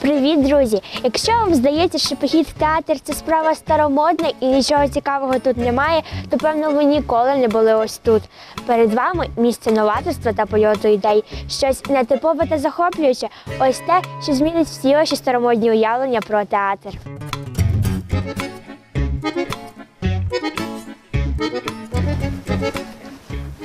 Привіт, друзі! Якщо вам здається, що похід в театр це справа старомодна і нічого цікавого тут немає, то певно ви ніколи не були ось тут. Перед вами місце новаторства та польоту ідей, щось нетипове та захоплююче. Ось те, що змінить всі ваші старомодні уявлення про театр.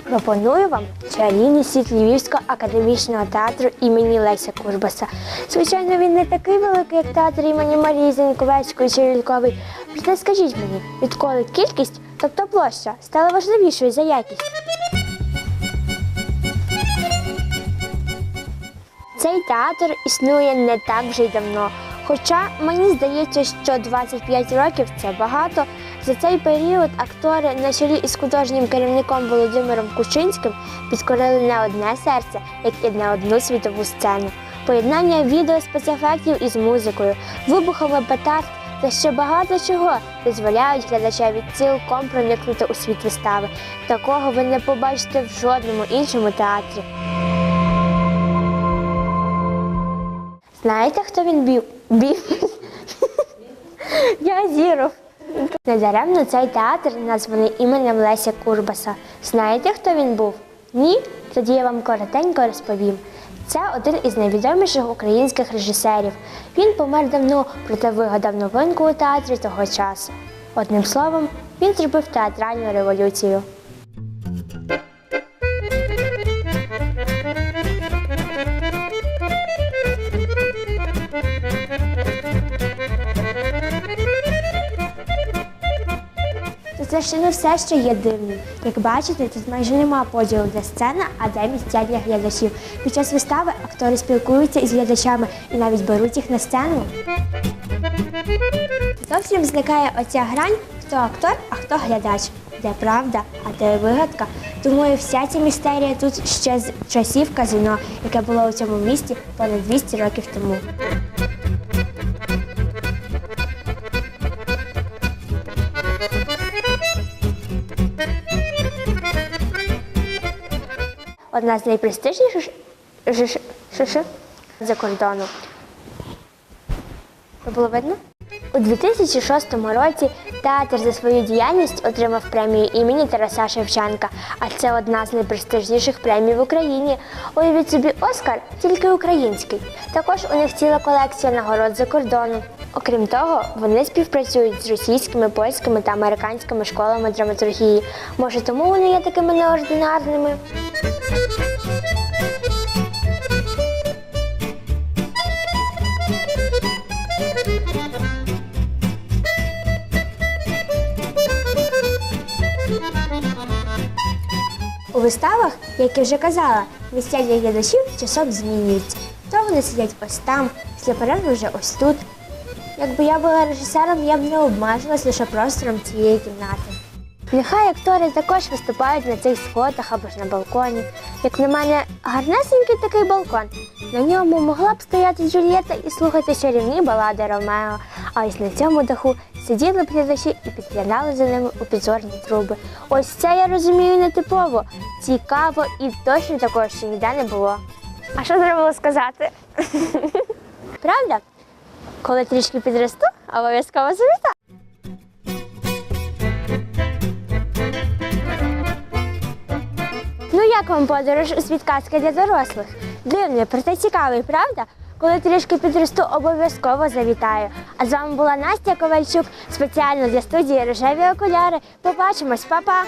Пропоную вам чарівний світ Львівського академічного театру імені Леся Курбаса. Звичайно, він не такий великий, як театр імені Марії Зеньковецької чи Лількової. Проте скажіть мені, відколи кількість, тобто площа, стала важливішою за якість? Цей театр існує не так вже й давно. Хоча мені здається, що 25 років це багато. За цей період актори на чолі із художнім керівником Володимиром Кучинським підкорили не одне серце, як і не одну світову сцену. Поєднання відео спецефектів із музикою, вибухами петард та ще багато чого дозволяють глядачеві цілком проникнути у світ вистави. Такого ви не побачите в жодному іншому театрі. Знаєте, хто він бів? Бів? Я Зіров. Недаремно цей театр названий іменем Леся Курбаса. Знаєте, хто він був? Ні? Тоді я вам коротенько розповім. Це один із найвідоміших українських режисерів. Він помер давно, проте вигадав новинку у театрі того часу. Одним словом, він зробив театральну революцію. Це ще не все, що є дивним. Як бачите, тут майже нема поділу де сцена, а де місця для глядачів. Під час вистави актори спілкуються із глядачами і навіть беруть їх на сцену. Зовсім зникає оця грань, хто актор, а хто глядач. Де правда, а де вигадка. Думаю, вся ця містерія тут ще з часів казино, яке було у цьому місті понад 200 років тому. Одна з найпрестижніших за кордону. Було видно? У 2006 році театр за свою діяльність отримав премію імені Тараса Шевченка, а це одна з найпрестижніших премій в Україні. Уявіть собі, Оскар тільки український. Також у них ціла колекція нагород за кордоном. Окрім того, вони співпрацюють з російськими, польськими та американськими школами драматургії. Може, тому вони є такими неординарними. У виставах, як я вже казала, місця для глядачів часом змінюються. То вони сидять ось там, після перерви вже ось тут. Якби я була режисером, я б не обмежилась лише простором цієї кімнати. Нехай актори також виступають на цих сходах або ж на балконі. Як на мене, гарнесенький такий балкон. На ньому могла б стояти Джульєта і слухати чарівні балади Ромео. А ось на цьому даху сиділи глядачі і підглядали за ними у підзорні труби. Ось це я розумію нетипово, цікаво і точно такого ще ніде не було. А що треба було сказати? Правда? Коли трішки підросту, обов'язково завітаю. Ну як вам подорож у світ для дорослих? Дивний, проте цікавий, правда? Коли трішки підросту, обов'язково завітаю. А з вами була Настя Ковальчук спеціально для студії Рожеві окуляри. Побачимось, па-па!